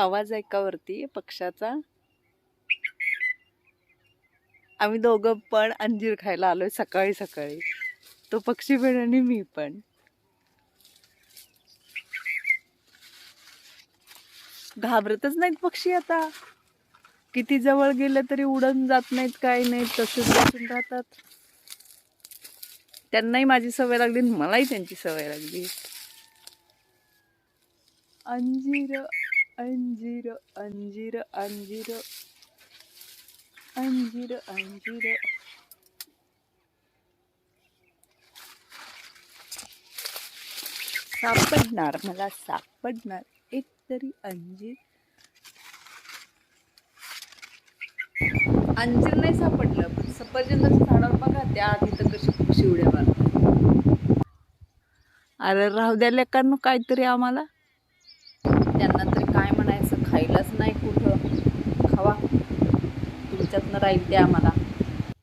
आवाज ऐकावरती पक्ष्याचा आम्ही दोघं पण अंजीर खायला आलोय सकाळी सकाळी. तो पक्षी पण आणि मी पण. घाबरतच नाहीत पक्षी आता. किती जवळ गेले तरी उडून जात नाहीत काही नाहीत तसेच बसून राहतात. त्यांनाही माझी सवय लागली मलाही त्यांची सवय लागली. अंजीर अंजीर अंजीर अंजीर अंजीर अंजीर सापडणार मला सापडणार एक तरी अंजीर अंजीर नाही सापडलं पण सफरचंदाच्या झाडावर बघा त्या आधी तर कशी पक्षी उड्या मारतात अरे राहू द्या लेकांनो काहीतरी आम्हाला त्यांना तरी काय नाही राहील ते आम्हाला.